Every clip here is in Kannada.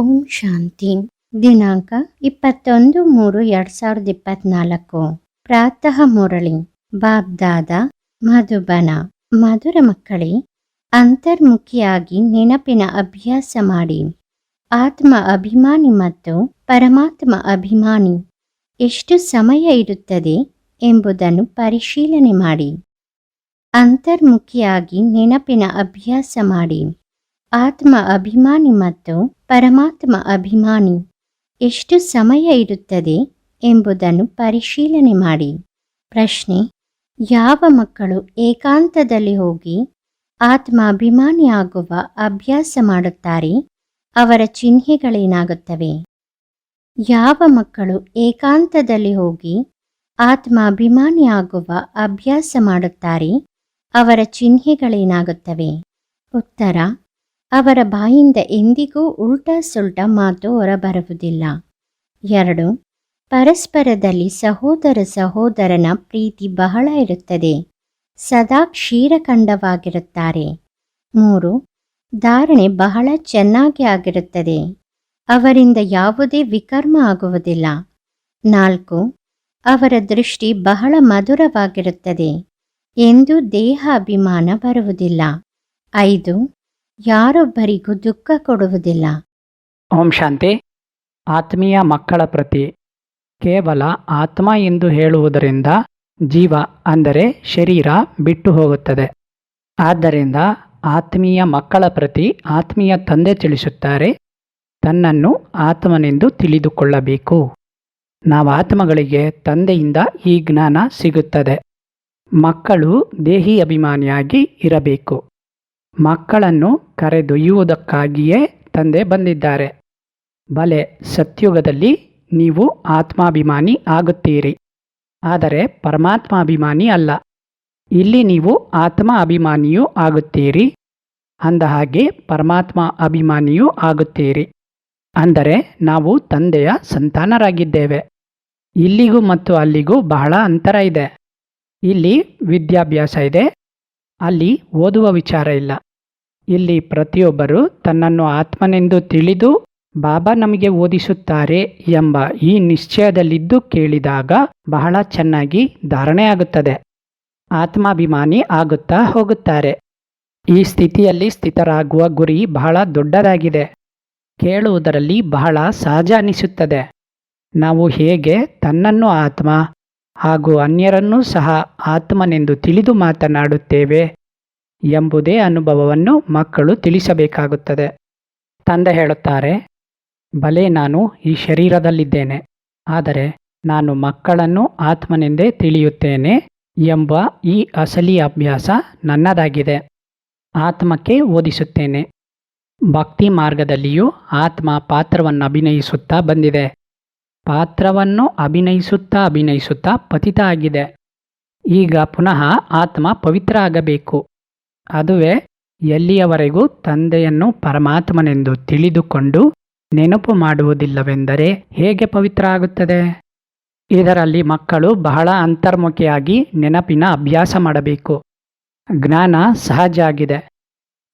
ಓಂ ಶಾಂತಿ. ದಿನಾಂಕ ಇಪ್ಪತ್ತೊಂದು ಮೂರು ಎರಡ್ ಸಾವಿರದ ಇಪ್ಪತ್ನಾಲ್ಕು. ಪ್ರಾತಃ ಮುರಳಿ. ಬಾಬ್ದಾದ, ಮಧುಬನ. ಮಧುರ ಮಕ್ಕಳೇ, ಅಂತರ್ಮುಖಿಯಾಗಿ ನೆನಪಿನ ಅಭ್ಯಾಸ ಮಾಡಿ. ಆತ್ಮ ಅಭಿಮಾನಿ ಮತ್ತು ಪರಮಾತ್ಮ ಅಭಿಮಾನಿ. ಎಷ್ಟು ಸಮಯ ಇರುತ್ತದೆ ಎಂಬುದನ್ನು ಪರಿಶೀಲನೆ ಮಾಡಿ. ಅಂತರ್ಮುಖಿಯಾಗಿ ನೆನಪಿನ ಅಭ್ಯಾಸ ಮಾಡಿ. ಆತ್ಮ ಅಭಿಮಾನಿ ಮತ್ತು ಪರಮಾತ್ಮ ಅಭಿಮಾನಿ. ಎಷ್ಟು ಸಮಯ ಇರುತ್ತದೆ ಎಂಬುದನ್ನು ಪರಿಶೀಲನೆ ಮಾಡಿ. ಪ್ರಶ್ನೆ, ಯಾವ ಮಕ್ಕಳು ಏಕಾಂತದಲ್ಲಿ ಹೋಗಿ ಆತ್ಮ ಅಭಿಮಾನಿಯಗುವ ಅಭ್ಯಾಸ ಮಾಡುತ್ತಾರೆ? ಅವರ ಚಿಹ್ನೆಗಳೇನಾಗುತ್ತವೆ? ಯಾವ ಮಕ್ಕಳು ಏಕಾಂತದಲ್ಲಿ ಹೋಗಿ ಆತ್ಮ ಅಭಿಮಾನಿಯಗುವ ಅಭ್ಯಾಸ ಮಾಡುತ್ತಾರೆ? ಅವರ ಚಿಹ್ನೆಗಳೇನಾಗುತ್ತವೆ? ಉತ್ತರ ಅವರ ಬಾಯಿಂದ ಎಂದಿಗೂ ಉಲ್ಟಾ ಸುಲ್ಟಾ ಮಾತು ಹೊರಬರುವುದಿಲ್ಲ. ಎರಡು, ಪರಸ್ಪರದಲ್ಲಿ ಸಹೋದರ ಸಹೋದರನ ಪ್ರೀತಿ ಬಹಳ ಇರುತ್ತದೆ. ಸದಾ ಕ್ಷೀರಖಂಡವಾಗಿರುತ್ತಾರೆ ಮೂರು, ಧಾರಣೆ ಬಹಳ ಚೆನ್ನಾಗಿ ಆಗಿರುತ್ತದೆ. ಅವರಿಂದ ಯಾವುದೇ ವಿಕರ್ಮ ಆಗುವುದಿಲ್ಲ. ನಾಲ್ಕು, ಅವರ ದೃಷ್ಟಿ ಬಹಳ ಮಧುರವಾಗಿರುತ್ತದೆ. ಎಂದು ದೇಹ ಅಭಿಮಾನ ಬರುವುದಿಲ್ಲ. ಐದು ಯಾರೊಬ್ಬರಿಗೂ ದುಃಖ ಕೊಡುವುದಿಲ್ಲ. ಓಂ ಶಾಂತಿ. ಆತ್ಮೀಯ ಮಕ್ಕಳ ಪ್ರತಿ ಕೇವಲ ಆತ್ಮ ಎಂದು ಹೇಳುವುದರಿಂದ ಜೀವ ಅಂದರೆ ಶರೀರ ಬಿಟ್ಟು ಹೋಗುತ್ತದೆ. ಆದ್ದರಿಂದ ಆತ್ಮೀಯ ಮಕ್ಕಳ ಪ್ರತಿ ಆತ್ಮೀಯ ತಂದೆ ತಿಳಿಸುತ್ತಾರೆ, ತನ್ನನ್ನು ಆತ್ಮನೆಂದು ತಿಳಿದುಕೊಳ್ಳಬೇಕು. ನಾವು ಆತ್ಮಗಳಿಗೆ ತಂದೆಯಿಂದ ಈ ಜ್ಞಾನ ಸಿಗುತ್ತದೆ. ಮಕ್ಕಳು ದೇಹಿ ಅಭಿಮಾನಿಯಾಗಿ ಇರಬೇಕು. ಮಕ್ಕಳನ್ನು ಕರೆದೊಯ್ಯುವುದಕ್ಕಾಗಿಯೇ ತಂದೆ ಬಂದಿದ್ದಾರೆ. ಬಲೆ, ಸತ್ಯುಗದಲ್ಲಿ ನೀವು ಆತ್ಮಾಭಿಮಾನಿ ಆಗುತ್ತೀರಿ. ಆದರೆ ಪರಮಾತ್ಮಾಭಿಮಾನಿ ಅಲ್ಲ. ಇಲ್ಲಿ ನೀವು ಆತ್ಮ ಅಭಿಮಾನಿಯೂ ಆಗುತ್ತೀರಿ. ಅಂದಹಾಗೆ ಪರಮಾತ್ಮ ಅಭಿಮಾನಿಯೂ ಆಗುತ್ತೀರಿ. ಅಂದರೆ ನಾವು ತಂದೆಯ ಸಂತಾನರಾಗಿದ್ದೇವೆ. ಇಲ್ಲಿಗೂ ಮತ್ತು ಅಲ್ಲಿಗೂ ಬಹಳ ಅಂತರ ಇದೆ. ಇಲ್ಲಿ ವಿದ್ಯಾಭ್ಯಾಸ ಇದೆ. ಅಲ್ಲಿ ಓದುವ ವಿಚಾರ ಇಲ್ಲ. ಇಲ್ಲಿ ಪ್ರತಿಯೊಬ್ಬರು ತನ್ನನ್ನು ಆತ್ಮನೆಂದು ತಿಳಿದು ಬಾಬಾ ನಮಗೆ ಓದಿಸುತ್ತಾರೆ ಎಂಬ ಈ ನಿಶ್ಚಯದಲ್ಲಿದ್ದು ಕೇಳಿದಾಗ ಬಹಳ ಚೆನ್ನಾಗಿ ಧಾರಣೆ ಆಗುತ್ತದೆ. ಆತ್ಮಾಭಿಮಾನಿ ಆಗುತ್ತಾ ಹೋಗುತ್ತಾರೆ. ಈ ಸ್ಥಿತಿಯಲ್ಲಿ ಸ್ಥಿತರಾಗುವ ಗುರಿ ಬಹಳ ದೊಡ್ಡದಾಗಿದೆ. ಕೇಳುವುದರಲ್ಲಿ ಬಹಳ ಸಹಜ ಅನಿಸುತ್ತದೆ. ನಾವು ಹೇಗೆ ತನ್ನನ್ನು ಆತ್ಮ ಹಾಗೂ ಅನ್ಯರನ್ನೂ ಸಹ ಆತ್ಮನೆಂದು ತಿಳಿದು ಮಾತನಾಡುತ್ತೇವೆ? ಎಂಬುದೇ ಅನುಭವವನ್ನು ಮಕ್ಕಳು ತಿಳಿಸಬೇಕಾಗುತ್ತದೆ. ತಂದೆ ಹೇಳುತ್ತಾರೆ, ಬಲೆ, ನಾನು ಈ ಶರೀರದಲ್ಲಿದ್ದೇನೆ. ಆದರೆ ನಾನು ಮಕ್ಕಳನ್ನು ಆತ್ಮನೆಂದೇ ತಿಳಿಯುತ್ತೇನೆ ಎಂಬ ಈ ಅಸಲಿ ಅಭ್ಯಾಸ ನನ್ನದಾಗಿದೆ. ಆತ್ಮಕ್ಕೆ ಓದಿಸುತ್ತೇನೆ. ಭಕ್ತಿ ಮಾರ್ಗದಲ್ಲಿಯೂ ಆತ್ಮ ಪಾತ್ರವನ್ನು ಅಭಿನಯಿಸುತ್ತಾ ಬಂದಿದೆ. ಪಾತ್ರವನ್ನು ಅಭಿನಯಿಸುತ್ತಾ ಅಭಿನಯಿಸುತ್ತಾ ಪತಿತ ಆಗಿದೆ ಈಗ ಪುನಃ ಆತ್ಮ ಪವಿತ್ರ ಆಗಬೇಕು. ಅದುವೇ ಎಲ್ಲಿಯವರೆಗೂ ತಂದೆಯನ್ನು ಪರಮಾತ್ಮನೆಂದು ತಿಳಿದುಕೊಂಡು ನೆನಪು ಮಾಡುವುದಿಲ್ಲವೆಂದರೆ ಹೇಗೆ ಪವಿತ್ರ ಆಗುತ್ತದೆ ಇದರಲ್ಲಿ ಮಕ್ಕಳು ಬಹಳ ಅಂತರ್ಮುಖಿಯಾಗಿ ನೆನಪಿನ ಅಭ್ಯಾಸ ಮಾಡಬೇಕು. ಜ್ಞಾನ ಸಹಜ ಆಗಿದೆ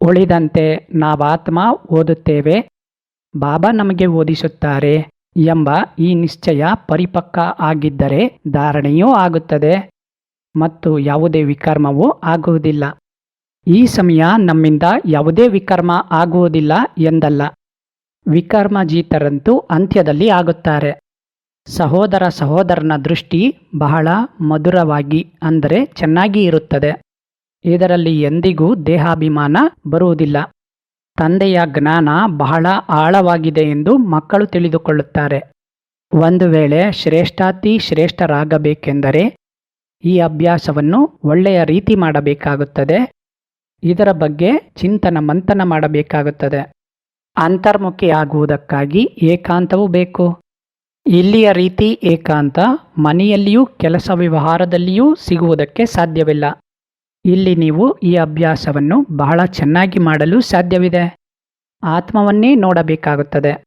ಉಳಿದಂತೆ ನಾವಾತ್ಮ ಓದುತ್ತೇವೆ. ಬಾಬಾ ನಮಗೆ ಓದಿಸುತ್ತಾರೆ ಎಂಬ ಈ ನಿಶ್ಚಯ ಪರಿಪಕ್ವ ಆಗಿದ್ದರೆ ಧಾರಣೆಯೂ ಆಗುತ್ತದೆ. ಮತ್ತು ಯಾವುದೇ ವಿಕರ್ಮವೂ ಆಗುವುದಿಲ್ಲ. ಈ ಸಮಯ ನಮ್ಮಿಂದ ಯಾವುದೇ ವಿಕರ್ಮ ಆಗುವುದಿಲ್ಲ ಎಂದಲ್ಲ. ವಿಕರ್ಮಜೀತರಂತೂ ಅಂತ್ಯದಲ್ಲಿ ಆಗುತ್ತಾರೆ. ಸಹೋದರ ಸಹೋದರನ ದೃಷ್ಟಿ ಬಹಳ ಮಧುರವಾಗಿ ಅಂದರೆ ಚೆನ್ನಾಗಿ ಇರುತ್ತದೆ. ಇದರಲ್ಲಿ ಎಂದಿಗೂ ದೇಹಾಭಿಮಾನ ಬರುವುದಿಲ್ಲ. ತಂದೆಯ ಜ್ಞಾನ ಬಹಳ ಆಳವಾಗಿದೆ ಎಂದು ಮಕ್ಕಳು ತಿಳಿದುಕೊಳ್ಳುತ್ತಾರೆ. ಒಂದು ವೇಳೆ ಶ್ರೇಷ್ಠಾತಿ ಶ್ರೇಷ್ಠರಾಗಬೇಕೆಂದರೆ ಈ ಅಭ್ಯಾಸವನ್ನು ಒಳ್ಳೆಯ ರೀತಿ ಮಾಡಬೇಕಾಗುತ್ತದೆ. ಇದರ ಬಗ್ಗೆ ಚಿಂತನ ಮಂಥನ ಮಾಡಬೇಕಾಗುತ್ತದೆ. ಅಂತರ್ಮುಖಿಯಾಗುವುದಕ್ಕಾಗಿ ಏಕಾಂತವೂ ಬೇಕು. ಇಲ್ಲಿಯ ರೀತಿ ಏಕಾಂತ ಮನೆಯಲ್ಲಿಯೂ ಕೆಲಸ ವ್ಯವಹಾರದಲ್ಲಿಯೂ ಸಿಗುವುದಕ್ಕೆ ಸಾಧ್ಯವಿಲ್ಲ. ಇಲ್ಲಿ ನೀವು ಈ ಅಭ್ಯಾಸವನ್ನು ಬಹಳ ಚೆನ್ನಾಗಿ ಮಾಡಲು ಸಾಧ್ಯವಿದೆ. ಆತ್ಮವನ್ನೇ ನೋಡಬೇಕಾಗುತ್ತದೆ.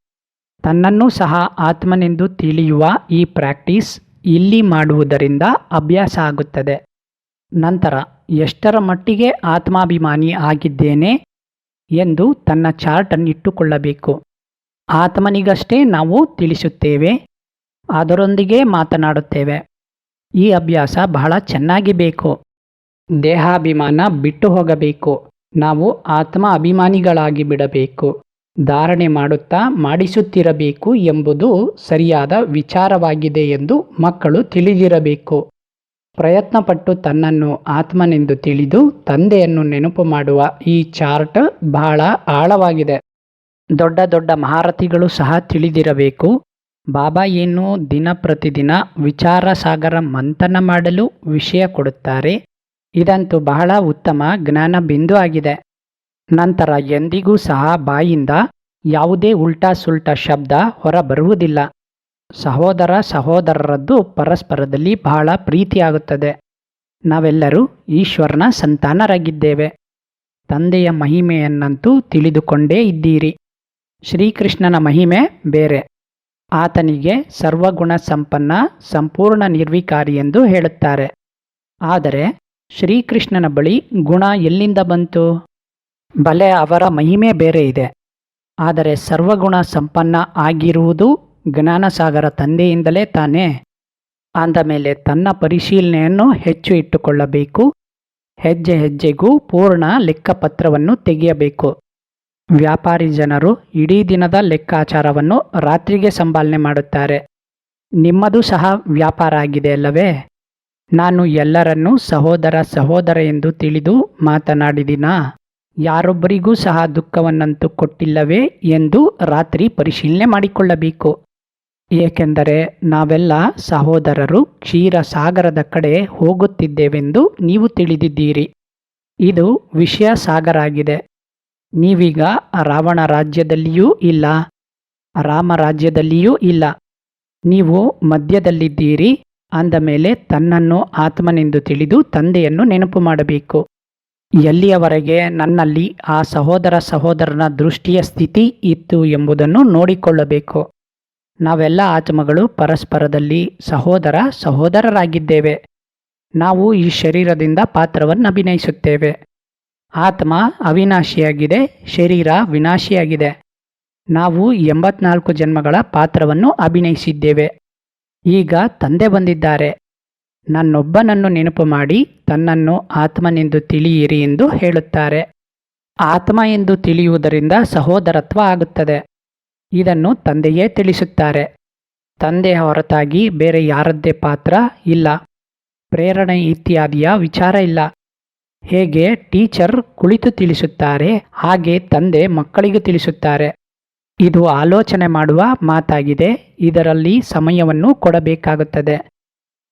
ತನ್ನನ್ನು ಸಹ ಆತ್ಮನೆಂದು ತಿಳಿಯುವ ಈ ಪ್ರಾಕ್ಟೀಸ್ ಇಲ್ಲಿ ಮಾಡುವುದರಿಂದ ಅಭ್ಯಾಸ ಆಗುತ್ತದೆ. ನಂತರ ಎಷ್ಟರ ಮಟ್ಟಿಗೆ ಆತ್ಮಾಭಿಮಾನಿ ಆಗಿದ್ದೇನೆ ಎಂದು ತನ್ನ ಚಾರ್ಟನ್ನು ಇಟ್ಟುಕೊಳ್ಳಬೇಕು ಆತ್ಮನಿಗಷ್ಟೇ ನಾವು ತಿಳಿಸುತ್ತೇವೆ, ಅದರೊಂದಿಗೆ ಮಾತನಾಡುತ್ತೇವೆ. ಈ ಅಭ್ಯಾಸ ಬಹಳ ಚೆನ್ನಾಗಿ ಬೇಕು. ದೇಹಾಭಿಮಾನ ಬಿಟ್ಟು ಹೋಗಬೇಕು. ನಾವು ಆತ್ಮ ಅಭಿಮಾನಿಗಳಾಗಿ ಬಿಡಬೇಕು. ಧಾರಣೆ ಮಾಡುತ್ತಾ ಮಾಡಿಸುತ್ತಿರಬೇಕು ಎಂಬುದು ಸರಿಯಾದ ವಿಚಾರವಾಗಿದೆ ಎಂದು ಮಕ್ಕಳು ತಿಳಿದಿರಬೇಕು. ಪ್ರಯತ್ನಪಟ್ಟು ತನ್ನನ್ನು ಆತ್ಮನೆಂದು ತಿಳಿದು ತಂದೆಯನ್ನು ನೆನಪು ಮಾಡುವ ಈ ಚಾರ್ಟ್ ಬಹಳ ಆಳವಾಗಿದೆ. ದೊಡ್ಡ ದೊಡ್ಡ ಮಹಾರಥಿಗಳು ಸಹ ತಿಳಿದಿರಬೇಕು. ಬಾಬಾ ಏನು ದಿನ ಪ್ರತಿದಿನ ವಿಚಾರ ಸಾಗರ ಮಂಥನ ಮಾಡಲು ವಿಷಯ ಕೊಡುತ್ತಾರೆ. ಇದಂತೂ ಬಹಳ ಉತ್ತಮ ಜ್ಞಾನ ಬಿಂದು ಆಗಿದೆ. ನಂತರ ಎಂದಿಗೂ ಸಹ ಬಾಯಿಂದ ಯಾವುದೇ ಉಲ್ಟಾ ಸುಲ್ಟಾ ಶಬ್ದ ಹೊರಬರುವುದಿಲ್ಲ. ಸಹೋದರ ಸಹೋದರರದ್ದು ಪರಸ್ಪರದಲ್ಲಿ ಬಹಳ ಪ್ರೀತಿಯಾಗುತ್ತದೆ. ನಾವೆಲ್ಲರೂ ಈಶ್ವರನ ಸಂತಾನರಾಗಿದ್ದೇವೆ. ತಂದೆಯ ಮಹಿಮೆಯನ್ನಂತೂ ತಿಳಿದುಕೊಂಡೇ ಇದ್ದೀರಿ. ಶ್ರೀಕೃಷ್ಣನ ಮಹಿಮೆ ಬೇರೆ. ಆತನಿಗೆ ಸರ್ವಗುಣ ಸಂಪನ್ನ, ಸಂಪೂರ್ಣ ನಿರ್ವಿಕಾರಿ ಎಂದು ಹೇಳುತ್ತಾರೆ. ಆದರೆ ಶ್ರೀಕೃಷ್ಣನ ಬಳಿ ಗುಣ ಎಲ್ಲಿಂದ ಬಂತು? ಬಲೆ ಅವರ ಮಹಿಮೆ ಬೇರೆ ಇದೆ. ಆದರೆ ಸರ್ವಗುಣ ಸಂಪನ್ನ ಆಗಿರುವುದು ಜ್ಞಾನಸಾಗರ ತಂದೆಯಿಂದಲೇ ತಾನೇ ಅಂದ ಮೇಲೆ ತನ್ನ ಪರಿಶೀಲನೆಯನ್ನು ಹೆಚ್ಚು ಇಟ್ಟುಕೊಳ್ಳಬೇಕು. ಹೆಜ್ಜೆ ಹೆಜ್ಜೆಗೂ ಪೂರ್ಣ ಲೆಕ್ಕಪತ್ರವನ್ನು ತೆಗೆಯಬೇಕು. ವ್ಯಾಪಾರಿ ಜನರು ಇಡೀ ದಿನದ ಲೆಕ್ಕಾಚಾರವನ್ನು ರಾತ್ರಿಗೆ ಸಂಭಾಲನೆ ಮಾಡುತ್ತಾರೆ. ನಿಮ್ಮದು ಸಹ ವ್ಯಾಪಾರ ಆಗಿದೆ ಅಲ್ಲವೇ? ನಾನು ಎಲ್ಲರನ್ನೂ ಸಹೋದರ ಸಹೋದರ ಎಂದು ತಿಳಿದು ಮಾತನಾಡಿದಿನಾ? ಯಾರೊಬ್ಬರಿಗೂ ಸಹ ದುಃಖವನ್ನಂತೂ ಕೊಟ್ಟಿಲ್ಲವೇ ಎಂದು ರಾತ್ರಿ ಪರಿಶೀಲನೆ ಮಾಡಿಕೊಳ್ಳಬೇಕು. ಏಕೆಂದರೆ ನಾವೆಲ್ಲ ಸಹೋದರರು ಕ್ಷೀರಸಾಗರದ ಕಡೆ ಹೋಗುತ್ತಿದ್ದೇವೆಂದು ನೀವು ತಿಳಿದಿದ್ದೀರಿ. ಇದು ವಿಷಯ ಸಾಗರ ಆಗಿದೆ ನೀವೀಗ ರಾವಣ ರಾಜ್ಯದಲ್ಲಿಯೂ ಇಲ್ಲ, ರಾಮ ರಾಜ್ಯದಲ್ಲಿಯೂ ಇಲ್ಲ. ನೀವು ಮಧ್ಯದಲ್ಲಿದ್ದೀರಿ, ಅಂದ ಮೇಲೆ ತನ್ನನ್ನು ಆತ್ಮನೆಂದು ತಿಳಿದು ತಂದೆಯನ್ನು ನೆನಪು ಮಾಡಬೇಕು. ಎಲ್ಲಿಯವರೆಗೆ ನನ್ನಲ್ಲಿ ಆ ಸಹೋದರ ಸಹೋದರನ ದೃಷ್ಟಿಯ ಸ್ಥಿತಿ ಇತ್ತು ಎಂಬುದನ್ನು ನೋಡಿಕೊಳ್ಳಬೇಕು. ನಾವೆಲ್ಲ ಆತ್ಮಗಳು ಪರಸ್ಪರದಲ್ಲಿ ಸಹೋದರ ಸಹೋದರರಾಗಿದ್ದೇವೆ. ನಾವು ಈ ಶರೀರದಿಂದ ಪಾತ್ರವನ್ನು ಅಭಿನಯಿಸುತ್ತೇವೆ. ಆತ್ಮ ಅವಿನಾಶಿಯಾಗಿದೆ, ಶರೀರ ವಿನಾಶಿಯಾಗಿದೆ. ನಾವು ಎಂಬತ್ನಾಲ್ಕು ಜನ್ಮಗಳ ಪಾತ್ರವನ್ನು ಅಭಿನಯಿಸಿದ್ದೇವೆ. ಈಗ ತಂದೆ ಬಂದಿದ್ದಾರೆ. ನನ್ನೊಬ್ಬನನ್ನು ನೆನಪು ಮಾಡಿ ತನ್ನನ್ನು ಆತ್ಮನೆಂದು ತಿಳಿಯಿರಿ ಎಂದು ಹೇಳುತ್ತಾರೆ. ಆತ್ಮ ಎಂದು ತಿಳಿಯುವುದರಿಂದ ಸಹೋದರತ್ವ ಆಗುತ್ತದೆ. ಇದನ್ನು ತಂದೆಯೇ ತಿಳಿಸುತ್ತಾರೆ. ತಂದೆಯ ಹೊರತಾಗಿ ಬೇರೆ ಯಾರದ್ದೇ ಪಾತ್ರ ಇಲ್ಲ. ಪ್ರೇರಣೆ ಇತ್ಯಾದಿಯ ವಿಚಾರ ಇಲ್ಲ. ಹೇಗೆ ಟೀಚರ್ ಕುಳಿತು ತಿಳಿಸುತ್ತಾರೆ, ಹಾಗೆ ತಂದೆ ಮಕ್ಕಳಿಗೆ ತಿಳಿಸುತ್ತಾರೆ. ಇದು ಆಲೋಚನೆ ಮಾಡುವ ಮಾತಾಗಿದೆ. ಇದರಲ್ಲಿ ಸಮಯವನ್ನು ಕೊಡಬೇಕಾಗುತ್ತದೆ.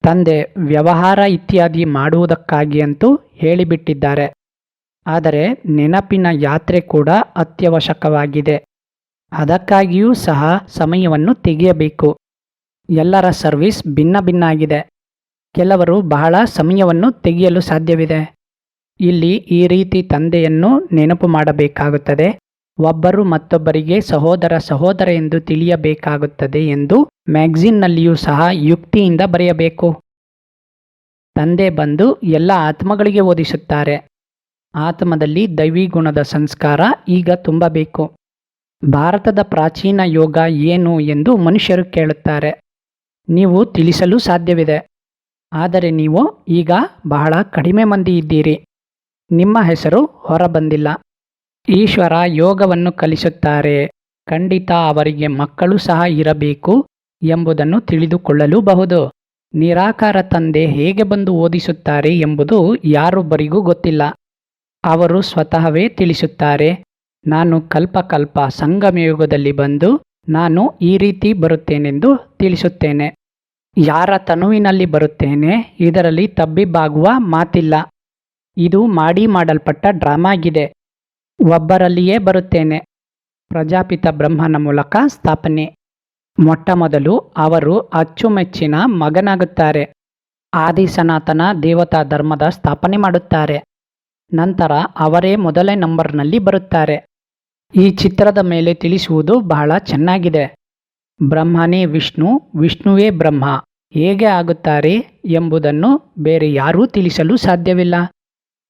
ತಂದೆ ವ್ಯವಹಾರ ಇತ್ಯಾದಿ ಮಾಡುವುದಕ್ಕಾಗಿ ಅಂತೂ ಹೇಳಿಬಿಟ್ಟಿದ್ದಾರೆ. ಆದರೆ ನೆನಪಿನ ಯಾತ್ರೆ ಕೂಡ ಅತ್ಯವಶ್ಯಕವಾಗಿದೆ. ಅದಕ್ಕಾಗಿಯೂ ಸಹ ಸಮಯವನ್ನು ತೆಗೆಯಬೇಕು. ಎಲ್ಲರ ಸರ್ವಿಸ್ ಭಿನ್ನ ಭಿನ್ನ ಆಗಿದೆ ಕೆಲವರು ಬಹಳ ಸಮಯವನ್ನು ತೆಗೆಯಲು ಸಾಧ್ಯವಿದೆ. ಇಲ್ಲಿ ಈ ರೀತಿ ತಂದೆಯನ್ನು ನೆನಪು ಮಾಡಬೇಕಾಗುತ್ತದೆ. ಒಬ್ಬರು ಮತ್ತೊಬ್ಬರಿಗೆ ಸಹೋದರ ಸಹೋದರ ಎಂದು ತಿಳಿಯಬೇಕಾಗುತ್ತದೆ ಎಂದು ಮ್ಯಾಗ್ಝಿನ್ನಲ್ಲಿಯೂ ಸಹ ಯುಕ್ತಿಯಿಂದ ಬರೆಯಬೇಕು. ತಂದೆ ಬಂದು ಎಲ್ಲ ಆತ್ಮಗಳಿಗೆ ಓದಿಸುತ್ತಾರೆ. ಆತ್ಮದಲ್ಲಿ ದೈವಿ ಗುಣದ ಸಂಸ್ಕಾರ ಈಗ ತುಂಬಬೇಕು. ಭಾರತದ ಪ್ರಾಚೀನ ಯೋಗ ಏನು ಎಂದು ಮನುಷ್ಯರು ಕೇಳುತ್ತಾರೆ. ನೀವು ತಿಳಿಸಲು ಸಾಧ್ಯವಿದೆ. ಆದರೆ ನೀವು ಈಗ ಬಹಳ ಕಡಿಮೆ ಮಂದಿ ಇದ್ದೀರಿ. ನಿಮ್ಮ ಹೆಸರು ಹೊರಬಂದಿಲ್ಲ. ಈಶ್ವರ ಯೋಗವನ್ನು ಕಲಿಸುತ್ತಾರೆ. ಖಂಡಿತ ಅವರಿಗೆ ಮಕ್ಕಳು ಸಹ ಇರಬೇಕು ಎಂಬುದನ್ನು ತಿಳಿದುಕೊಳ್ಳಲು ಬಹುದು ನಿರಾಕಾರ ತಂದೆ ಹೇಗೆ ಬಂದು ಓದಿಸುತ್ತಾರೆ ಎಂಬುದು ಯಾರೊಬ್ಬರಿಗೂ ಗೊತ್ತಿಲ್ಲ. ಅವರು ಸ್ವತಃವೇ ತಿಳಿಸುತ್ತಾರೆ. ನಾನು ಕಲ್ಪಕಲ್ಪ ಸಂಗಮಯುಗದಲ್ಲಿ ಬಂದು ನಾನು ಈ ರೀತಿ ಬರುತ್ತೇನೆಂದು ತಿಳಿಸುತ್ತೇನೆ. ಯಾರ ತನುವಿನಲ್ಲಿ ಬರುತ್ತೇನೆ, ಇದರಲ್ಲಿ ತಬ್ಬಿಬ್ಬಾಗುವ ಮಾತಿಲ್ಲ. ಇದು ಮಾಡಿ ಮಾಡಲ್ಪಟ್ಟ ಡ್ರಾಮಾಗಿದೆ. ಒಬ್ಬರಲ್ಲಿಯೇ ಬರುತ್ತೇನೆ. ಪ್ರಜಾಪಿತ ಬ್ರಹ್ಮನ ಮೂಲಕ ಸ್ಥಾಪನೆ. ಮೊಟ್ಟಮೊದಲು ಅವರು ಅಚ್ಚುಮೆಚ್ಚಿನ ಮಗನಾಗುತ್ತಾರೆ. ಆದಿ ಸನಾತನ ದೇವತಾ ಧರ್ಮದ ಸ್ಥಾಪನೆ ಮಾಡುತ್ತಾರೆ. ನಂತರ ಅವರೇ ಮೊದಲೇ ನಂಬರ್ನಲ್ಲಿ ಬರುತ್ತಾರೆ. ಈ ಚಿತ್ರದ ಮೇಲೆ ತಿಳಿಸುವುದು ಬಹಳ ಚೆನ್ನಾಗಿದೆ. ಬ್ರಹ್ಮನೇ ವಿಷ್ಣು, ವಿಷ್ಣುವೇ ಬ್ರಹ್ಮ. ಹೇಗೆ ಆಗುತ್ತಾರೆ ಎಂಬುದನ್ನು ಬೇರೆ ಯಾರೂ ತಿಳಿಸಲು ಸಾಧ್ಯವಿಲ್ಲ.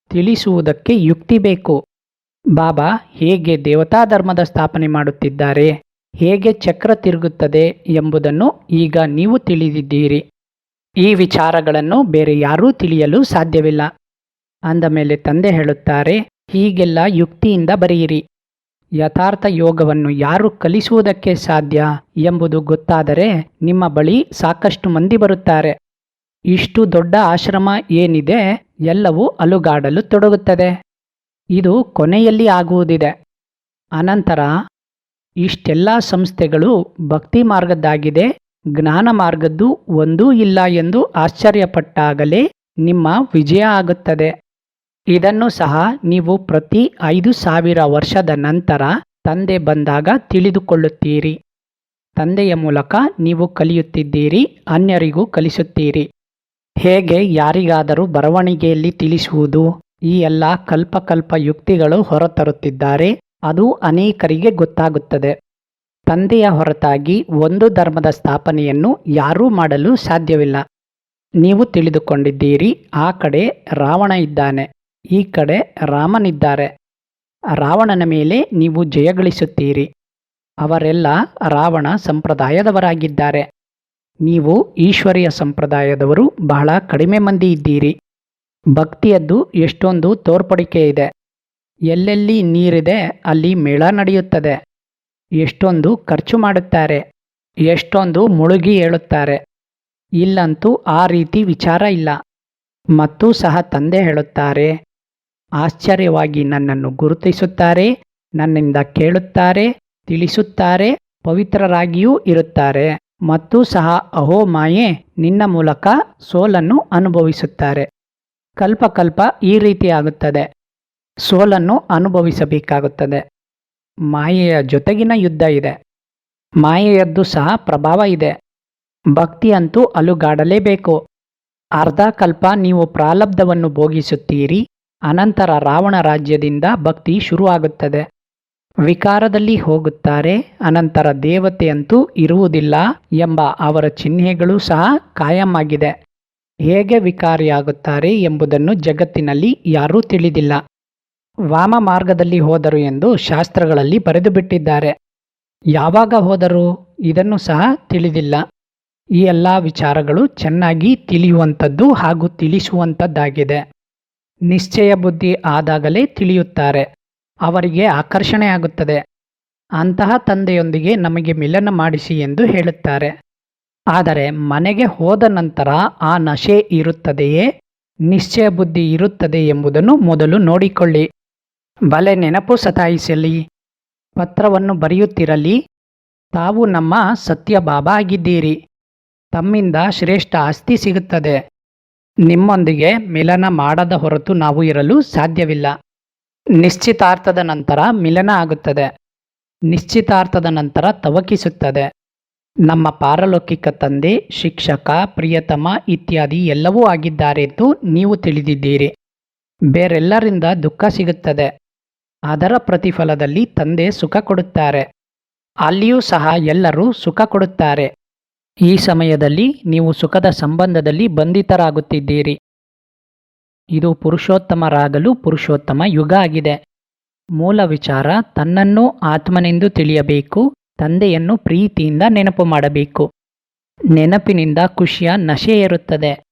ತಿಳಿಸುವುದಕ್ಕೆ ಯುಕ್ತಿ ಬೇಕು. ಬಾಬಾ ಹೇಗೆ ದೇವತಾ ಧರ್ಮದ ಸ್ಥಾಪನೆ ಮಾಡುತ್ತಿದ್ದಾರೆ, ಹೇಗೆ ಚಕ್ರ ತಿರುಗುತ್ತದೆ ಎಂಬುದನ್ನು ಈಗ ನೀವು ತಿಳಿದಿದ್ದೀರಿ. ಈ ವಿಚಾರಗಳನ್ನು ಬೇರೆ ಯಾರೂ ತಿಳಿಯಲು ಸಾಧ್ಯವಿಲ್ಲ. ಅಂದ ಮೇಲೆ ತಂದೆ ಹೇಳುತ್ತಾರೆ, ಹೀಗೆಲ್ಲ ಯುಕ್ತಿಯಿಂದ ಬರೆಯಿರಿ. ಯಥಾರ್ಥ ಯೋಗವನ್ನು ಯಾರು ಕಲಿಸುವುದಕ್ಕೆ ಸಾಧ್ಯ ಎಂಬುದು ಗೊತ್ತಾದರೆ ನಿಮ್ಮ ಬಳಿ ಸಾಕಷ್ಟು ಮಂದಿ ಬರುತ್ತಾರೆ. ಇಷ್ಟು ದೊಡ್ಡ ಆಶ್ರಮ ಏನಿದೆ ಎಲ್ಲವೂ ಅಲುಗಾಡಲು ತೊಡಗುತ್ತದೆ. ಇದು ಕೊನೆಯಲ್ಲಿ ಆಗುವುದಿದೆ. ಅನಂತರ, ಇಷ್ಟೆಲ್ಲ ಸಂಸ್ಥೆಗಳು ಭಕ್ತಿ ಮಾರ್ಗದ್ದಾಗಿದೆ, ಜ್ಞಾನ ಮಾರ್ಗದ್ದು ಒಂದೂ ಇಲ್ಲ ಎಂದು ಆಶ್ಚರ್ಯಪಟ್ಟಾಗಲೇ ನಿಮ್ಮ ವಿಜಯ ಆಗುತ್ತದೆ. ಇದನ್ನು ಸಹ ನೀವು ಪ್ರತಿ ಐದು ಸಾವಿರ ವರ್ಷದ ನಂತರ ತಂದೆ ಬಂದಾಗ ತಿಳಿದುಕೊಳ್ಳುತ್ತೀರಿ. ತಂದೆಯ ಮೂಲಕ ನೀವು ಕಲಿಯುತ್ತಿದ್ದೀರಿ, ಅನ್ಯರಿಗೂ ಕಲಿಸುತ್ತೀರಿ. ಹೇಗೆ ಯಾರಿಗಾದರೂ ಬರವಣಿಗೆಯಲ್ಲಿ ತಿಳಿಸುವುದು? ಈ ಎಲ್ಲ ಕಲ್ಪಕಲ್ಪ ಯುಕ್ತಿಗಳು ಹೊರತರುತ್ತಿದ್ದಾರೆ, ಅದು ಅನೇಕರಿಗೆ ಗೊತ್ತಾಗುತ್ತದೆ. ತಂದೆಯ ಹೊರತಾಗಿ ಒಂದು ಧರ್ಮದ ಸ್ಥಾಪನೆಯನ್ನು ಯಾರೂ ಮಾಡಲು ಸಾಧ್ಯವಿಲ್ಲ. ನೀವು ತಿಳಿದುಕೊಂಡಿದ್ದೀರಿ, ಆ ಕಡೆ ರಾವಣ ಇದ್ದಾನೆ. ಈ ಕಡೆ ರಾಮನಿದ್ದಾರೆ. ರಾವಣನ ಮೇಲೆ ನೀವು ಜಯಗಳಿಸುತ್ತೀರಿ ಅವರೆಲ್ಲ ರಾವಣ ಸಂಪ್ರದಾಯದವರಾಗಿದ್ದಾರೆ. ನೀವು ಈಶ್ವರಿಯ ಸಂಪ್ರದಾಯದವರು ಬಹಳ ಕಡಿಮೆ ಮಂದಿ ಇದ್ದೀರಿ. ಭಕ್ತಿಯದ್ದು ಎಷ್ಟೊಂದು ತೋರ್ಪಡಿಕೆ ಇದೆ. ಎಲ್ಲೆಲ್ಲಿ ನೀರಿದೆ ಅಲ್ಲಿ ಮೇಳ ನಡೆಯುತ್ತದೆ. ಎಷ್ಟೊಂದು ಖರ್ಚು ಮಾಡುತ್ತಾರೆ. ಎಷ್ಟೊಂದು ಮುಳುಗಿ ಹೇಳುತ್ತಾರೆ ಇಲ್ಲಂತೂ ಆ ರೀತಿ ವಿಚಾರ ಇಲ್ಲ. ಮತ್ತು ಸಹ ತಂದೆ ಹೇಳುತ್ತಾರೆ ಆಶ್ಚರ್ಯವಾಗಿ ನನ್ನನ್ನು ಗುರುತಿಸುತ್ತಾರೆ, ನನ್ನಿಂದ ಕೇಳುತ್ತಾರೆ, ತಿಳಿಸುತ್ತಾರೆ, ಪವಿತ್ರರಾಗಿಯೂ ಇರುತ್ತಾರೆ. ಮತ್ತು ಸಹ ಅಹೋ ಮಾಯೆ, ನಿನ್ನ ಮೂಲಕ ಸೋಲನ್ನು ಅನುಭವಿಸುತ್ತಾರೆ. ಕಲ್ಪ ಕಲ್ಪ ಈ ರೀತಿ ಆಗುತ್ತದೆ. ಸೋಲನ್ನು ಅನುಭವಿಸಬೇಕಾಗುತ್ತದೆ. ಮಾಯೆಯ ಜೊತೆಗಿನ ಯುದ್ಧ ಇದೆ. ಮಾಯೆಯದ್ದು ಸಹ ಪ್ರಭಾವ ಇದೆ. ಭಕ್ತಿಯಂತೂ ಅಲುಗಾಡಲೇಬೇಕು. ಅರ್ಧ ಕಲ್ಪ ನೀವು ಪ್ರಾಲಬ್ಧವನ್ನು ಭೋಗಿಸುತ್ತೀರಿ. ಅನಂತರ ರಾವಣ ರಾಜ್ಯದಿಂದ ಭಕ್ತಿ ಶುರುವಾಗುತ್ತದೆ. ವಿಕಾರದಲ್ಲಿ ಹೋಗುತ್ತಾರೆ, ಅನಂತರ ದೇವತೆಯಂತೂ ಇರುವುದಿಲ್ಲ ಎಂಬ ಅವರ ಚಿಹ್ನೆಗಳು ಸಹ ಕಾಯಂ ಆಗಿದೆ ಹೇಗೆ ವಿಕಾರಿಯಾಗುತ್ತಾರೆ ಎಂಬುದನ್ನು ಜಗತ್ತಿನಲ್ಲಿ ಯಾರೂ ತಿಳಿದಿಲ್ಲ. ವಾಮ ಮಾರ್ಗದಲ್ಲಿ ಹೋದರು ಎಂದು ಶಾಸ್ತ್ರಗಳಲ್ಲಿ ಬರೆದು ಬಿಟ್ಟಿದ್ದಾರೆ ಯಾವಾಗ ಹೋದರು ಇದನ್ನು ಸಹ ತಿಳಿದಿಲ್ಲ. ಈ ಎಲ್ಲ ವಿಚಾರಗಳು ಚೆನ್ನಾಗಿ ತಿಳಿಯುವಂಥದ್ದು ಹಾಗೂ ತಿಳಿಸುವಂಥದ್ದಾಗಿದೆ. ನಿಶ್ಚಯ ಬುದ್ಧಿ ಆದಾಗಲೇ ತಿಳಿಯುತ್ತಾರೆ. ಅವರಿಗೆ ಆಕರ್ಷಣೆ ಆಗುತ್ತದೆ. ಅಂತಹ ತಂದೆಯೊಂದಿಗೆ ನಮಗೆ ಮಿಲನ ಮಾಡಿಸಿ ಎಂದು ಹೇಳುತ್ತಾರೆ. ಆದರೆ ಮನೆಗೆ ಹೋದ ನಂತರ ಆ ನಶೆ ಇರುತ್ತದೆಯೇ? ನಿಶ್ಚಯ ಬುದ್ಧಿ ಇರುತ್ತದೆ ಎಂಬುದನ್ನು ಮೊದಲು ನೋಡಿಕೊಳ್ಳಿ. ಬಲೆ ನೆನಪು ಸತಾಯಿಸಲಿ. ಪತ್ರವನ್ನು ಬರೆಯುತ್ತಿರಲಿ. ತಾವು ನಮ್ಮ ಸತ್ಯ ಬಾಬಾ ಆಗಿದ್ದೀರಿ. ತಮ್ಮಿಂದ ಶ್ರೇಷ್ಠ ಆಸ್ತಿ ಸಿಗುತ್ತದೆ. ನಿಮ್ಮೊಂದಿಗೆ ಮಿಲನ ಮಾಡದ ಹೊರತು ನಾವು ಇರಲು ಸಾಧ್ಯವಿಲ್ಲ. ನಿಶ್ಚಿತಾರ್ಥದ ನಂತರ ಮಿಲನ ಆಗುತ್ತದೆ. ನಿಶ್ಚಿತಾರ್ಥದ ನಂತರ ತವಕಿಸುತ್ತದೆ. ನಮ್ಮ ಪಾರಲೌಕಿಕ ತಂದೆ, ಶಿಕ್ಷಕ, ಪ್ರಿಯತಮ ಇತ್ಯಾದಿ ಎಲ್ಲವೂ ಆಗಿದ್ದಾರೆ ಎಂದು ನೀವು ತಿಳಿದಿದ್ದೀರಿ. ಬೇರೆಲ್ಲರಿಂದ ದುಃಖ ಸಿಗುತ್ತದೆ. ಅದರ ಪ್ರತಿಫಲದಲ್ಲಿ ತಂದೆ ಸುಖ ಕೊಡುತ್ತಾರೆ. ಅಲ್ಲಿಯೂ ಸಹ ಎಲ್ಲರೂ ಸುಖ ಕೊಡುತ್ತಾರೆ. ಈ ಸಮಯದಲ್ಲಿ ನೀವು ಸುಖದ ಸಂಬಂಧದಲ್ಲಿ ಬಂಧಿತರಾಗುತ್ತಿದ್ದೀರಿ. ಇದು ಪುರುಷೋತ್ತಮರಾಗಲು ಪುರುಷೋತ್ತಮ ಯುಗ ಆಗಿದೆ. ಮೂಲ ವಿಚಾರ, ತನ್ನನ್ನು ಆತ್ಮನೆಂದು ತಿಳಿಯಬೇಕು, ತಂದೆಯನ್ನು ಪ್ರೀತಿಯಿಂದ ನೆನಪು ಮಾಡಬೇಕು. ನೆನಪಿನಿಂದ ಖುಷಿಯ ನಶೆ ಏರುತ್ತದೆ.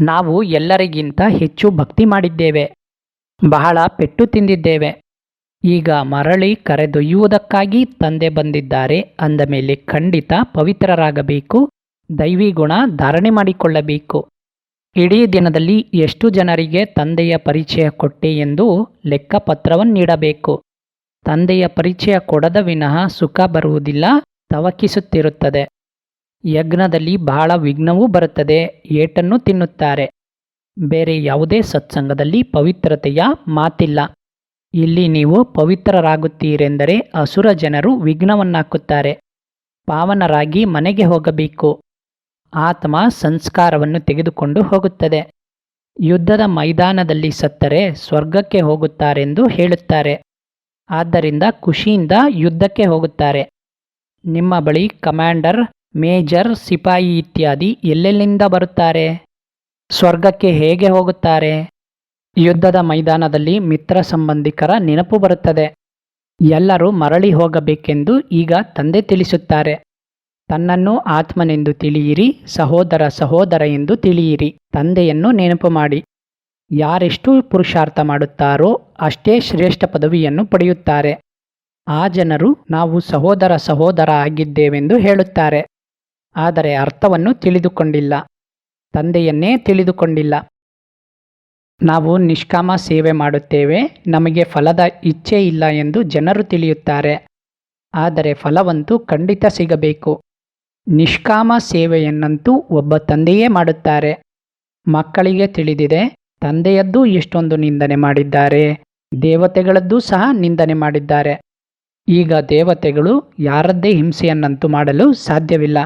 ನಾವು ಎಲ್ಲರಿಗಿಂತ ಹೆಚ್ಚು ಭಕ್ತಿ ಮಾಡಿದ್ದೇವೆ. ಬಹಳ ಪೆಟ್ಟು ತಿಂದಿದ್ದೇವೆ. ಈಗ ಮರಳಿ ಕರೆದೊಯ್ಯುವುದಕ್ಕಾಗಿ ತಂದೆ ಬಂದಿದ್ದಾರೆ ಅಂದ ಮೇಲೆ ಖಂಡಿತ ಪವಿತ್ರರಾಗಬೇಕು ದೈವಿ ಗುಣ ಧಾರಣೆ ಮಾಡಿಕೊಳ್ಳಬೇಕು. ಇಡೀ ದಿನದಲ್ಲಿ ಎಷ್ಟು ಜನರಿಗೆ ತಂದೆಯ ಪರಿಚಯ ಕೊಟ್ಟೆ ಎಂದು ಲೆಕ್ಕಪತ್ರವನ್ನಿಡಬೇಕು ತಂದೆಯ ಪರಿಚಯ ಕೊಡದ ವಿನಃ ಸುಖ ಬರುವುದಿಲ್ಲ, ತವಕಿಸುತ್ತಿರುತ್ತದೆ. ಯಜ್ಞದಲ್ಲಿ ಬಹಳ ವಿಘ್ನವೂ ಬರುತ್ತದೆ, ಏಟನ್ನು ತಿನ್ನುತ್ತಾರೆ. ಬೇರೆ ಯಾವುದೇ ಸತ್ಸಂಗದಲ್ಲಿ ಪವಿತ್ರತೆಯ ಮಾತಿಲ್ಲ. ಇಲ್ಲಿ ನೀವು ಪವಿತ್ರರಾಗುತ್ತೀರೆಂದರೆ ಅಸುರ ಜನರು ವಿಘ್ನವನ್ನಾಕುತ್ತಾರೆ. ಪಾವನರಾಗಿ ಮನೆಗೆ ಹೋಗಬೇಕು. ಆತ್ಮ ಸಂಸ್ಕಾರವನ್ನು ತೆಗೆದುಕೊಂಡು ಹೋಗುತ್ತದೆ. ಯುದ್ಧದ ಮೈದಾನದಲ್ಲಿ ಸತ್ತರೆ ಸ್ವರ್ಗಕ್ಕೆ ಹೋಗುತ್ತಾರೆಂದು ಹೇಳುತ್ತಾರೆ. ಆದ್ದರಿಂದ ಖುಷಿಯಿಂದ ಯುದ್ಧಕ್ಕೆ ಹೋಗುತ್ತಾರೆ. ನಿಮ್ಮ ಬಳಿ ಕಮಾಂಡರ್, ಮೇಜರ್, ಸಿಪಾಯಿ ಇತ್ಯಾದಿ ಎಲ್ಲೆಲ್ಲಿಂದ ಬರುತ್ತಾರೆ? ಸ್ವರ್ಗಕ್ಕೆ ಹೇಗೆ ಹೋಗುತ್ತಾರೆ? ಯುದ್ಧದ ಮೈದಾನದಲ್ಲಿ ಮಿತ್ರ ಸಂಬಂಧಿಕರ ನೆನಪು ಬರುತ್ತದೆ. ಎಲ್ಲರೂ ಮರಳಿ ಹೋಗಬೇಕೆಂದು ಈಗ ತಂದೆ ತಿಳಿಸುತ್ತಾರೆ. ತನ್ನನ್ನು ಆತ್ಮನೆಂದು ತಿಳಿಯಿರಿ, ಸಹೋದರ ಸಹೋದರ ಎಂದು ತಿಳಿಯಿರಿ, ತಂದೆಯನ್ನು ನೆನಪು ಮಾಡಿ. ಯಾರೆಷ್ಟು ಪುರುಷಾರ್ಥ ಮಾಡುತ್ತಾರೋ ಅಷ್ಟೇ ಶ್ರೇಷ್ಠ ಪದವಿಯನ್ನು ಪಡೆಯುತ್ತಾರೆ. ಆ ಜನರು ನಾವು ಸಹೋದರ ಸಹೋದರ ಆಗಿದ್ದೇವೆಂದು ಹೇಳುತ್ತಾರೆ. ಆದರೆ ಅರ್ಥವನ್ನು ತಿಳಿದುಕೊಂಡಿಲ್ಲ. ತಂದೆಯನ್ನೇ ತಿಳಿದುಕೊಂಡಿಲ್ಲ. ನಾವು ನಿಷ್ಕಾಮ ಸೇವೆ ಮಾಡುತ್ತೇವೆ, ನಮಗೆ ಫಲದ ಇಚ್ಛೆ ಇಲ್ಲ ಎಂದು ಜನರು ತಿಳಿಯುತ್ತಾರೆ. ಆದರೆ ಫಲವಂತೂ ಖಂಡಿತ ಸಿಗಬೇಕು. ನಿಷ್ಕಾಮ ಸೇವೆಯನ್ನಂತೂ ಒಬ್ಬ ತಂದೆಯೇ ಮಾಡುತ್ತಾರೆ. ಮಕ್ಕಳಿಗೆ ತಿಳಿದಿದೆ, ತಂದೆಯದ್ದು ಎಷ್ಟೊಂದು ನಿಂದನೆ ಮಾಡಿದ್ದಾರೆ, ದೇವತೆಗಳದ್ದೂ ಸಹ ನಿಂದನೆ ಮಾಡಿದ್ದಾರೆ. ಈಗ ದೇವತೆಗಳು ಯಾರದ್ದೇ ಹಿಂಸೆಯನ್ನಂತೂ ಮಾಡಲು ಸಾಧ್ಯವಿಲ್ಲ.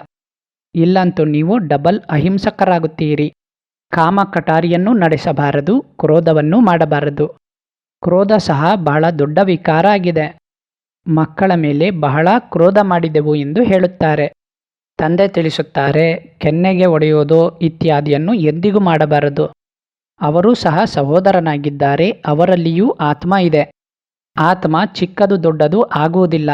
ಇಲ್ಲಂತೂ ನೀವು ಡಬಲ್ ಅಹಿಂಸಕರಾಗುತ್ತೀರಿ. ಕಾಮ ಕಟಾರಿಯನ್ನು ನಡೆಸಬಾರದು, ಕ್ರೋಧವನ್ನು ಮಾಡಬಾರದು. ಕ್ರೋಧ ಸಹ ಬಹಳ ದೊಡ್ಡ ವಿಕಾರ ಆಗಿದೆ. ಮಕ್ಕಳ ಮೇಲೆ ಬಹಳ ಕ್ರೋಧ ಮಾಡಿದೆವು ಎಂದು ಹೇಳುತ್ತಾರೆ. ತಂದೆ ತಿಳಿಸುತ್ತಾರೆ, ಕೆನ್ನೆಗೆ ಒಡೆಯೋದು ಇತ್ಯಾದಿಯನ್ನು ಎಂದಿಗೂ ಮಾಡಬಾರದು. ಅವರೂ ಸಹ ಸಹೋದರನಾಗಿದ್ದಾರೆ, ಅವರಲ್ಲಿಯೂ ಆತ್ಮ ಇದೆ. ಆತ್ಮ ಚಿಕ್ಕದು ದೊಡ್ಡದು ಆಗುವುದಿಲ್ಲ.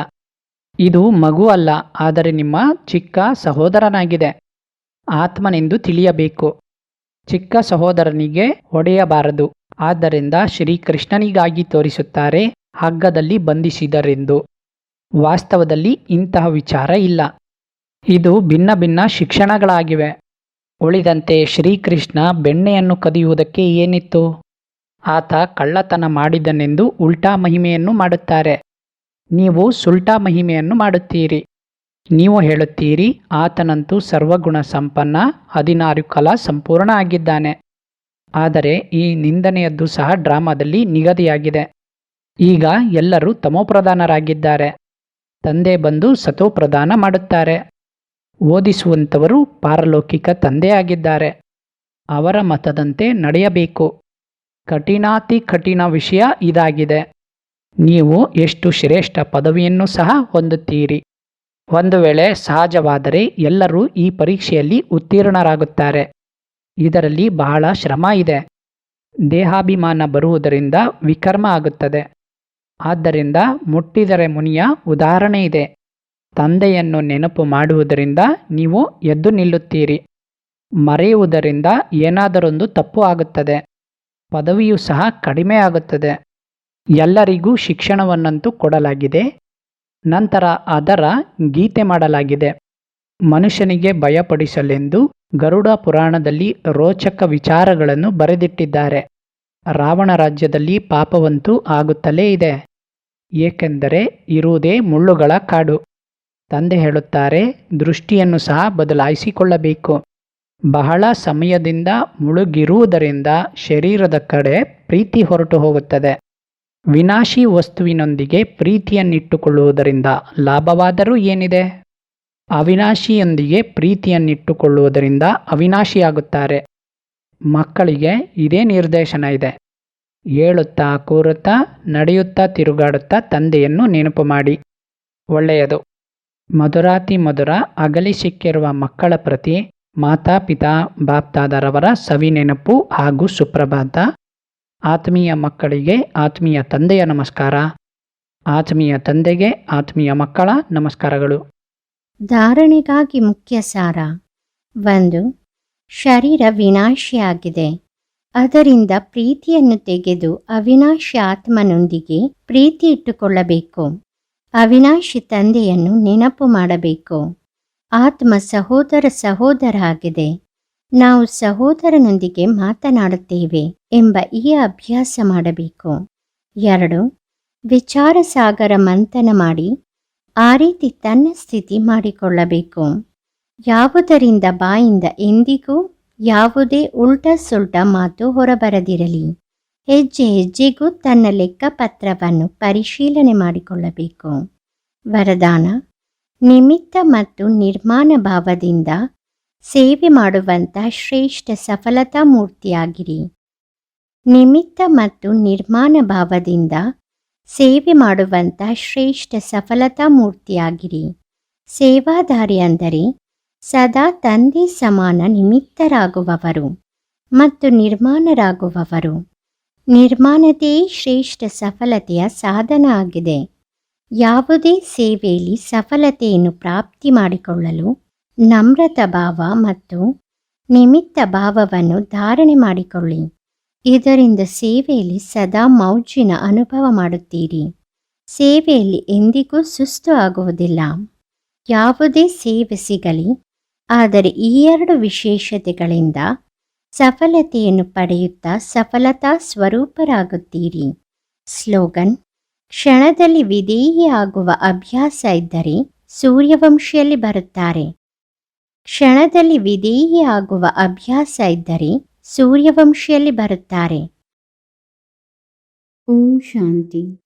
ಇದು ಮಗು ಅಲ್ಲ, ಆದರೆ ನಿಮ್ಮ ಚಿಕ್ಕ ಸಹೋದರನಾಗಿದೆ. ಆತ್ಮನೆಂದು ತಿಳಿಯಬೇಕು. ಚಿಕ್ಕ ಸಹೋದರನಿಗೆ ಹೊಡೆಯಬಾರದು. ಆದ್ದರಿಂದ ಶ್ರೀಕೃಷ್ಣನಿಗಾಗಿ ತೋರಿಸುತ್ತಾರೆ, ಹಗ್ಗದಲ್ಲಿ ಬಂಧಿಸಿದರೆಂದು. ವಾಸ್ತವದಲ್ಲಿ ಇಂತಹ ವಿಚಾರ ಇಲ್ಲ. ಇದು ಭಿನ್ನ ಭಿನ್ನ ಶಿಕ್ಷಣಗಳಾಗಿವೆ. ಉಳಿದಂತೆ ಶ್ರೀಕೃಷ್ಣ ಬೆಣ್ಣೆಯನ್ನು ಕದಿಯುವುದಕ್ಕೆ ಏನಿತ್ತು? ಆತ ಕಳ್ಳತನ ಮಾಡಿದನೆಂದು ಉಲ್ಟಾ ಮಹಿಮೆಯನ್ನು ಮಾಡುತ್ತಾರೆ. ನೀವು ಸುಲ್ಟಾ ಮಹಿಮೆಯನ್ನು ಮಾಡುತ್ತೀರಿ. ನೀವು ಹೇಳುತ್ತೀರಿ, ಆತನಂತೂ ಸರ್ವಗುಣ ಸಂಪನ್ನ ಹದಿನಾರು ಕಲಾ ಸಂಪೂರ್ಣ ಆಗಿದ್ದಾನೆ. ಆದರೆ ಈ ನಿಂದನೆಯದ್ದು ಸಹ ಡ್ರಾಮಾದಲ್ಲಿ ನಿಗದಿಯಾಗಿದೆ. ಈಗ ಎಲ್ಲರೂ ತಮೋಪ್ರಧಾನರಾಗಿದ್ದಾರೆ. ತಂದೆ ಬಂದು ಸತೋಪ್ರದಾನ ಮಾಡುತ್ತಾರೆ. ಓದಿಸುವಂಥವರು ಪಾರಲೌಕಿಕ ತಂದೆಯಾಗಿದ್ದಾರೆ. ಅವರ ಮತದಂತೆ ನಡೆಯಬೇಕು. ಕಠಿಣಾತಿ ಕಠಿಣ ವಿಷಯ ಇದಾಗಿದೆ. ನೀವು ಎಷ್ಟು ಶ್ರೇಷ್ಠ ಪದವಿಯನ್ನು ಸಹ ಹೊಂದುತ್ತೀರಿ. ಒಂದು ವೇಳೆ ಸಹಜವಾದರೆ ಎಲ್ಲರೂ ಈ ಪರೀಕ್ಷೆಯಲ್ಲಿ ಉತ್ತೀರ್ಣರಾಗುತ್ತಾರೆ. ಇದರಲ್ಲಿ ಬಹಳ ಶ್ರಮ ಇದೆ. ದೇಹಾಭಿಮಾನ ಬರುವುದರಿಂದ ವಿಕರ್ಮ ಆಗುತ್ತದೆ. ಆದ್ದರಿಂದ ಮುಟ್ಟಿದರೆ ಮುನಿಯ ಉದಾಹರಣೆ ಇದೆ. ತಂದೆಯನ್ನು ನೆನಪು ಮಾಡುವುದರಿಂದ ನೀವು ಎದ್ದು ನಿಲ್ಲುತ್ತೀರಿ. ಮರೆಯುವುದರಿಂದ ಏನಾದರೊಂದು ತಪ್ಪು ಆಗುತ್ತದೆ. ಪದವಿಯೂ ಸಹ ಕಡಿಮೆ ಆಗುತ್ತದೆ. ಎಲ್ಲರಿಗೂ ಶಿಕ್ಷಣವನ್ನಂತೂ ಕೊಡಲಾಗಿದೆ. ನಂತರ ಅದರ ಗೀತೆ ಮಾಡಲಾಗಿದೆ. ಮನುಷ್ಯನಿಗೆ ಭಯಪಡಿಸಲೆಂದು ಗರುಡ ಪುರಾಣದಲ್ಲಿ ರೋಚಕ ವಿಚಾರಗಳನ್ನು ಬರೆದಿಟ್ಟಿದ್ದಾರೆ. ರಾವಣ ರಾಜ್ಯದಲ್ಲಿ ಪಾಪವಂತೂ ಆಗುತ್ತಲೇ ಇದೆ. ಏಕೆಂದರೆ ಇರುವುದೇ ಮುಳ್ಳುಗಳ ಕಾಡು. ತಂದೆ ಹೇಳುತ್ತಾರೆ, ದೃಷ್ಟಿಯನ್ನು ಸಹ ಬದಲಾಯಿಸಿಕೊಳ್ಳಬೇಕು. ಬಹಳ ಸಮಯದಿಂದ ಮುಳುಗಿರುವುದರಿಂದ ಶರೀರದ ಕಡೆ ಪ್ರೀತಿ ಹೊರಟು ಹೋಗುತ್ತದೆ. ವಿನಾಶಿ ವಸ್ತುವಿನೊಂದಿಗೆ ಪ್ರೀತಿಯನ್ನಿಟ್ಟುಕೊಳ್ಳುವುದರಿಂದ ಲಾಭವಾದರೂ ಏನಿದೆ? ಅವಿನಾಶಿಯೊಂದಿಗೆ ಪ್ರೀತಿಯನ್ನಿಟ್ಟುಕೊಳ್ಳುವುದರಿಂದ ಅವಿನಾಶಿಯಾಗುತ್ತಾರೆ. ಮಕ್ಕಳಿಗೆ ಇದೇ ನಿರ್ದೇಶನ ಇದೆ. ಹೇಳುತ್ತಾ ಕೂರುತ್ತಾ ನಡೆಯುತ್ತಾ ತಿರುಗಾಡುತ್ತಾ ತಂದೆಯನ್ನು ನೆನಪು ಮಾಡಿ. ಒಳ್ಳೆಯದು. ಮಧುರಾತಿ ಮಧುರ ಅಗಲಿ ಸಿಕ್ಕಿರುವ ಮಕ್ಕಳ ಪ್ರತಿ ಮಾತಾಪಿತಾ ಬಾಪ್ತಾದರವರ ಸವಿ ನೆನಪು ಹಾಗೂ ಸುಪ್ರಭಾತ ಆತ್ಮೀಯ ಮಕ್ಕಳಿಗೆ ಆತ್ಮೀಯ ತಂದೆಯ ನಮಸ್ಕಾರ. ಆತ್ಮೀಯ ತಂದೆಗೆ ಆತ್ಮೀಯ ಮಕ್ಕಳ ನಮಸ್ಕಾರಗಳು. ಧಾರಣೆಗಾಗಿ ಮುಖ್ಯ ಸಾರ. ಒಂದು, ಶರೀರ ವಿನಾಶಿಯಾಗಿದೆ. ಅದರಿಂದ ಪ್ರೀತಿಯನ್ನು ತೆಗೆದು ಅವಿನಾಶಿ ಆತ್ಮನೊಂದಿಗೆ ಪ್ರೀತಿ ಇಟ್ಟುಕೊಳ್ಳಬೇಕು. ಅವಿನಾಶಿ ತಂದೆಯನ್ನು ನೆನಪು ಮಾಡಬೇಕು. ಆತ್ಮ ಸಹೋದರ ಸಹೋದರ ಆಗಿದೆ ನಾವು ಸಹೋದರನೊಂದಿಗೆ ಮಾತನಾಡುತ್ತೇವೆ ಎಂಬ ಈ ಅಭ್ಯಾಸ ಮಾಡಬೇಕು. ಎರಡು ವಿಚಾರ ಸಾಗರ ಮಂಥನ ಮಾಡಿ ಆ ರೀತಿ ತನ್ನ ಸ್ಥಿತಿ ಮಾಡಿಕೊಳ್ಳಬೇಕು. ಯಾವುದರಿಂದ ಬಾಯಿಂದ ಎಂದಿಗೂ ಯಾವುದೇ ಉಲ್ಟ ಸುಲ್ಟ ಮಾತು ಹೊರಬರದಿರಲಿ. ಹೆಜ್ಜೆ ಹೆಜ್ಜೆಗೂ ತನ್ನ ಲೆಕ್ಕಪತ್ರವನ್ನು ಪರಿಶೀಲನೆ ಮಾಡಿಕೊಳ್ಳಬೇಕು. ವರದಾನ, ನಿಮಿತ್ತ ಮತ್ತು ನಿರ್ಮಾಣ ಭಾವದಿಂದ ಸೇವೆ ಮಾಡುವಂಥ ಶ್ರೇಷ್ಠ ಸಫಲತಾ ಮೂರ್ತಿಯಾಗಿರಿ. ನಿಮಿತ್ತ ಮತ್ತು ನಿರ್ಮಾಣ ಭಾವದಿಂದ ಸೇವೆ ಮಾಡುವಂಥ ಶ್ರೇಷ್ಠ ಸಫಲತಾ ಮೂರ್ತಿಯಾಗಿರಿ. ಸೇವಾದಾರಿ ಅಂದರೆ ಸದಾ ತಂದೆ ಸಮಾನ ನಿಮಿತ್ತರಾಗುವವರು ಮತ್ತು ನಿರ್ಮಾಣರಾಗುವವರು. ನಿರ್ಮಾಣತೆಯೇ ಶ್ರೇಷ್ಠ ಸಫಲತೆಯ ಸಾಧನ ಆಗಿದೆ. ಯಾವುದೇ ಸೇವೆಯಲ್ಲಿ ಸಫಲತೆಯನ್ನು ಪ್ರಾಪ್ತಿ ಮಾಡಿಕೊಳ್ಳಲು ನಮ್ರತ ಭಾವ ಮತ್ತು ನಿಮಿತ್ತ ಭಾವವನ್ನು ಧಾರಣೆ ಮಾಡಿಕೊಳ್ಳಿ. ಇದರಿಂದ ಸೇವೆಯಲ್ಲಿ ಸದಾ ಮೌಜಿನ ಅನುಭವ ಮಾಡುತ್ತೀರಿ. ಸೇವೆಯಲ್ಲಿ ಎಂದಿಗೂ ಸುಸ್ತು ಆಗುವುದಿಲ್ಲ. ಯಾವುದೇ ಸೇವೆ ಸಿಗಲಿ. ಆದರೆ ಈ ಎರಡು ವಿಶೇಷತೆಗಳಿಂದ ಸಫಲತೆಯನ್ನು ಪಡೆಯುತ್ತಾ ಸಫಲತಾ ಸ್ವರೂಪರಾಗುತ್ತೀರಿ. ಸ್ಲೋಗನ್, ಕ್ಷಣದಲ್ಲಿ ವಿಧೇಯಿಯಾಗುವ ಅಭ್ಯಾಸ ಇದ್ದರೆ ಸೂರ್ಯವಂಶಿಯಲ್ಲಿ ಬರುತ್ತಾರೆ. ಕ್ಷಣದಲ್ಲಿ ವಿಧೇಯಿಯಾಗುವ ಅಭ್ಯಾಸ ಇದ್ದರೆ ಸೂರ್ಯವಂಶಿಯಲ್ಲಿ ಬರುತ್ತಾರೆ. ಓಂ ಶಾಂತಿ.